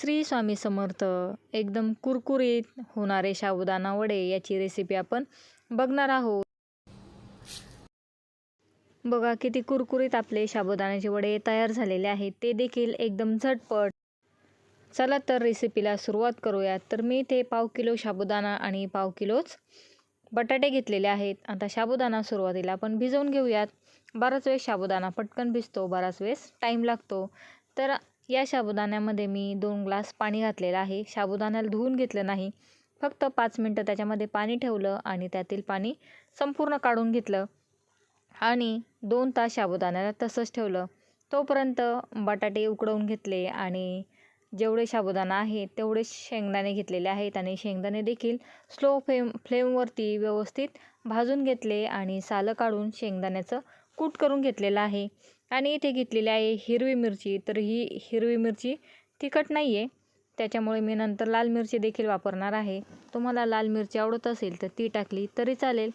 श्री स्वामी समर्थ एकदम कुरकुरीत होणारे साबुदाणा वडे याची रेसिपी आपण बघणार आहोत. बघा किती कुरकुरीत आपले साबुदाण्याचे वडे तयार झालेले आहेत. ते देखील एकदम झटपट. चला तर रेसिपीला सुरुवात करूयात. तर मी इथे पाव किलो साबुदाणा आणि पाव किलोच बटाटे घेतलेले आहेत. आता साबुदाणा सुरुवातीला आपण भिजवून घेऊयात. बराच वेळेस साबुदाणा पटकन भिजतो बराच वेळेस टाईम लागतो. तर या साबुदाण्यामध्ये मी दोन ग्लास पाणी घातलेलं आहे. साबुदाण्याला धुवून घेतलं नाही. फक्त पाच मिनटं त्याच्यामध्ये पाणी ठेवलं आणि त्यातील पाणी संपूर्ण काढून घेतलं. आणि दोन तास साबुदाण्याला तसंच ठेवलं. तोपर्यंत बटाटे उकडवून घेतले आणि जेवढे साबुदाणा आहे तेवढेच शेंगदाणे घेतलेले आहेत आणि शेंगदाणे देखील स्लो फ्लेम फ्लेमवरती व्यवस्थित भाजून घेतले आणि सालं काढून शेंगदाण्याचं कूट करून घेतलेलं आहे. आणि इथे घेतलेली आहे हिरवी मिरची. तर ही हिरवी मिरची तिखट नाही आहे त्याच्यामुळे मी नंतर लाल मिरची देखील वापरणार आहे. तुम्हाला लाल मिरची आवडत असेल तर ती टाकली तरी चालेल.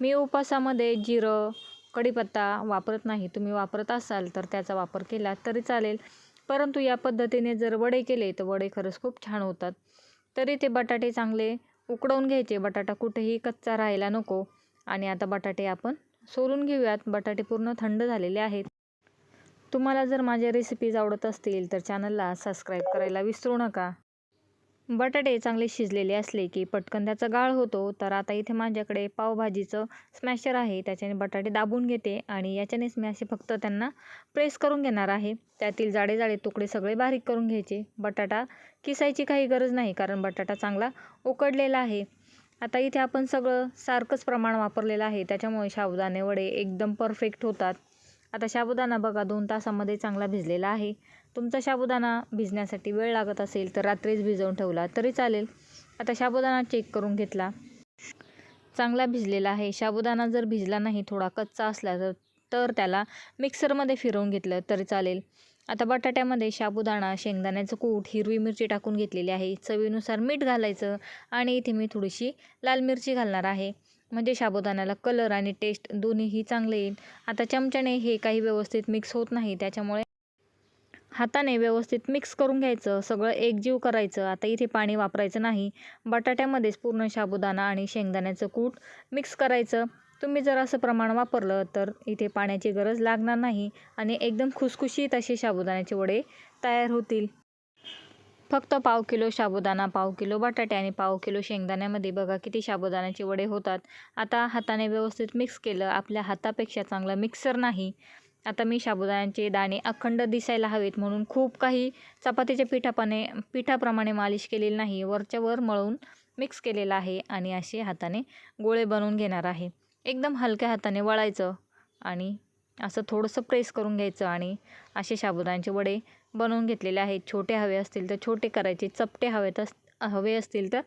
मी उपासामध्ये जिरं कढीपत्ता वापरत नाही. तुम्ही वापरत असाल तर त्याचा वापर केला तरी चालेल. परंतु या पद्धतीने जर वडे केले तर वडे खरंच खूप छान होतात. तरी ते बटाटे चांगले उकडवून घ्यायचे. बटाटा कुठेही कच्चा राहायला नको. आणि आता बटाटे आपण सोलून घेऊयात. बटाटे पूर्ण थंड झालेले आहेत. तुम्हाला जर माझ्या रेसिपीज आवडत असतील तर चॅनलला सबस्क्राईब करायला विसरू नका. बटाटे चांगले शिजलेले असले की पटकन त्याचा गाळ होतो तर आता इथे माझ्याकडे पावभाजीचं स्मॅशर आहे. त्याच्याने बटाटे दाबून घेते आणि याच्यानेच मी असे फक्त त्यांना प्रेस करून घेणार आहे. त्यातील जाडे जाडे तुकडे सगळे बारीक करून घ्यायचे. बटाटा किसायची काही गरज नाही कारण बटाटा चांगला उकडलेला आहे. आता इथे आपण सगळं सारखंच प्रमाण वापरलेलं आहे. त्याच्यामुळे साबुदाणे वडे एकदम परफेक्ट होतात. आता साबुदाणा बघा दोन तासामध्ये चांगला भिजलेला आहे. तुमचा साबुदाणा भिजण्यासाठी वेळ लागत असेल तर रात्रीच भिजवून ठेवला तरी चालेल. आता साबुदाणा चेक करून घेतला. चांगला भिजलेला आहे. साबुदाणा जर भिजला नाही थोडा कच्चा असला तर तर त्याला मिक्सरमध्ये फिरवून घेतलं तरी चालेल. आता बटाट्यामध्ये साबुदाणा शेंगदाण्याचं कूट हिरवी मिरची टाकून घेतलेली आहे. चवीनुसार मीठ घालायचं आणि इथे मी थोडीशी लाल मिरची घालणार आहे. म्हणजे साबुदाण्याला कलर आणि टेस्ट दोन्हीही चांगले येईल. आता चमच्याने हे काही व्यवस्थित मिक्स होत नाही त्याच्यामुळे हाताने व्यवस्थित मिक्स करून घ्यायचं सगळं एकजीव करायचं. आता इथे पाणी वापरायचं नाही. बटाट्यामध्येच पूर्ण साबुदाणा आणि शेंगदाण्याचं कूट मिक्स करायचं. तुम्ही जर असं प्रमाण वापरलं तर इथे पाण्याची गरज लागणार नाही आणि एकदम खुसखुशीत असे साबुदाण्याचे वडे तयार होतील. फक्त पाव किलो साबुदाणा पाव किलो बटाटे आणि पाव किलो शेंगदाण्यामध्ये बघा किती साबुदाण्याचे वडे होतात. आता हाताने व्यवस्थित मिक्स केलं आपल्या हातापेक्षा चांगलं मिक्सर नाही. आता मी साबुदाण्याचे दाणे अखंड दिसायला हवेत म्हणून खूप काही चपातीच्या पिठापाने पिठाप्रमाणे मालिश केलेली नाही. वरच्या वर मळून मिक्स केलेलं आहे आणि असे हाताने गोळे बनवून घेणार आहे. एकदम हलक्या हाताने वळायचं आणि असं थोडंसं प्रेस करून घ्यायचं आणि असे साबुदाण्याचे वडे बनवून घेतलेले आहेत. छोटे हवे असतील तर छोटे करायचे चपटे हवेत अस हवे असतील तर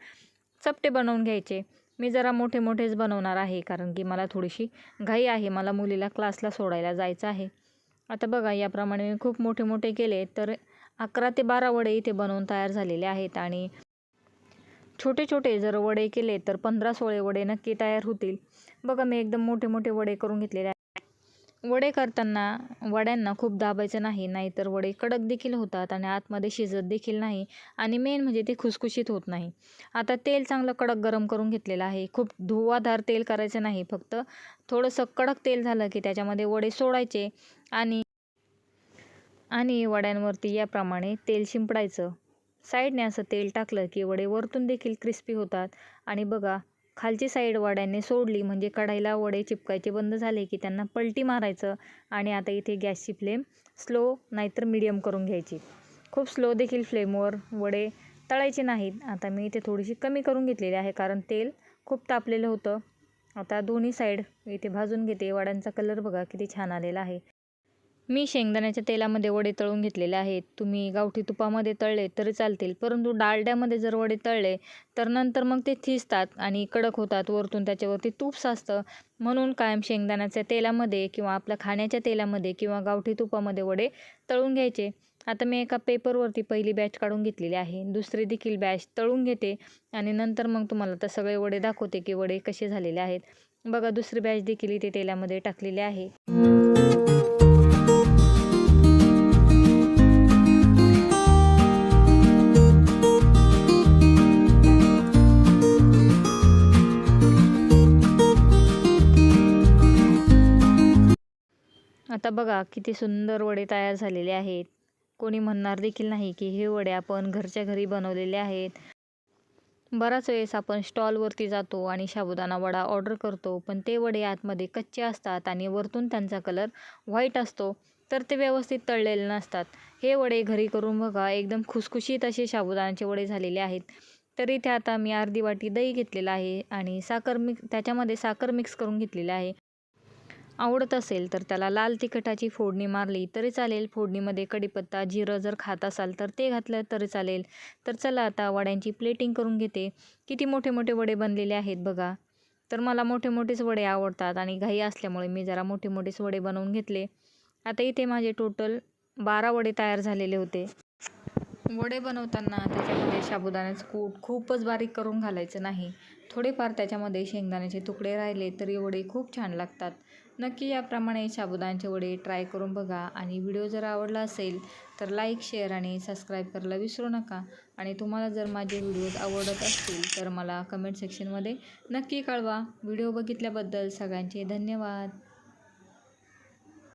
चपटे बनवून घ्यायचे. मी जरा मोठे मोठेच बनवणार आहे कारण की मला थोडीशी घाई आहे. मला मुलीला क्लासला सोडायला जायचं आहे. आता बघा याप्रमाणे मी खूप मोठे मोठे केले तर अकरा ते बारा वडे इथे बनवून तयार झालेले आहेत आणि छोटे छोटे जर वडे केले तर पंधरा सोळे वडे नक्की तयार होतील. बघा मी एकदम मोठे मोठे वडे करून घेतलेले वडे करताना वड्यांना खूप दाबायचं नाही नाहीतर वडे कडक देखील होतात आणि आतमध्ये शिजत देखील नाही आणि मेन म्हणजे ते खुसखुशीत होत नाही. आता तेल चांगलं कडक गरम करून घेतलेलं आहे. खूप धुवाधार तेल करायचं नाही फक्त थोडंसं कडक तेल झालं की त्याच्यामध्ये वडे सोडायचे आणि आणि वड्यांवरती याप्रमाणे तेल शिंपडायचं. साईडने असं तेल टाकलं की वडे वरतून देखील क्रिस्पी होतात. आणि बघा खालची साईड वड्याने सोडली. म्हणजे कढाईला वडे चिपकायचे बंद झाले की त्यांना पलटी मारायचं आणि आता इथे गॅसची फ्लेम स्लो नाहीतर मीडियम करून घ्यायची. खूप स्लो देखील फ्लेमवर वडे तळायचे नाहीत. आता मी इथे थोडीशी कमी करून घेतलेली आहे कारण तेल खूप तापलेलं होतं. आता दोन्ही साईड इथे भाजून घेते. वड्यांचा कलर बघा किती छान आलेला आहे. मी शेंगदाण्याच्या तेलामध्ये वडे तळून घेतलेले आहेत. तुम्ही गावठी तुपामध्ये तळले तरी चालतील परंतु डालड्यामध्ये जर वडे तळले तर नंतर मग ते थिजतात आणि कडक होतात. वरतून त्याच्यावरती तूप साचतं. म्हणून कायम शेंगदाण्याच्या तेलामध्ये किंवा आपल्या खाण्याच्या तेलामध्ये किंवा गावठी तुपामध्ये वडे तळून घ्यायचे. आता मी एका पेपरवरती पहिली बॅच काढून घेतलेली आहे. दुसरी देखील बॅच तळून घेते आणि नंतर मग तुम्हाला तर सगळे वडे दाखवते की वडे कसे झालेले आहेत. बघा दुसरी बॅच देखील इथे तेलामध्ये टाकलेली आहे. आता बघा किती सुंदर वडे तयार झालेले आहेत. कोणी म्हणणार देखील नाही की हे वडे आपण घरच्या घरी बनवलेले आहेत. बराच वेळेस आपण स्टॉलवरती जातो आणि साबुदाणा वडा ऑर्डर करतो पण ते वडे आतमध्ये कच्चे असतात आणि वरतून त्यांचा कलर व्हाईट असतो तर ते व्यवस्थित तळलेले नसतात. हे वडे घरी करून बघा एकदम खुसखुशीत असे साबुदाण्याचे वडे झालेले आहेत. तर इथे आता मी अर्धी वाटी दही घेतलेलं आहे आणि साखर मिक्स त्याच्यामध्ये साखर मिक्स करून घेतलेली आहे. आवडत असेल तर त्याला लाल तिखटाची फोडणी मारली तरी चालेल. फोडणीमध्ये कढीपत्ता जिरं जर खात असाल तर ते घातलं तरी चालेल. तर चला आता वड्यांची प्लेटिंग करून घेते. किती मोठे मोठे वडे बनलेले आहेत बघा. तर मला मोठे मोठेच वडे आवडतात आणि घाई असल्यामुळे मी जरा मोठे मोठेच वडे बनवून घेतले. आता इथे माझे टोटल बारा वडे तयार झालेले होते. वडे बनवताना त्याच्यामध्ये साबुदाण्याचं कूट खूपच बारीक करून घालायचं नाही. थोडेफार त्याच्यामध्ये शेंगदाण्याचे तुकडे राहिले तरी वडे खूप छान लागतात. नक्की याप्रमाणे साबुदाणचे वडे ट्राय करून बघा. आणि व्हिडिओ जर आवडला असेल तर लाईक शेअर आणि सबस्क्राईब करायला विसरू नका. आणि तुम्हाला जर माझे व्हिडिओज आवडत असतील तर मला कमेंट सेक्शनमध्ये नक्की कळवा. व्हिडिओ बघितल्याबद्दल सगळ्यांचे धन्यवाद.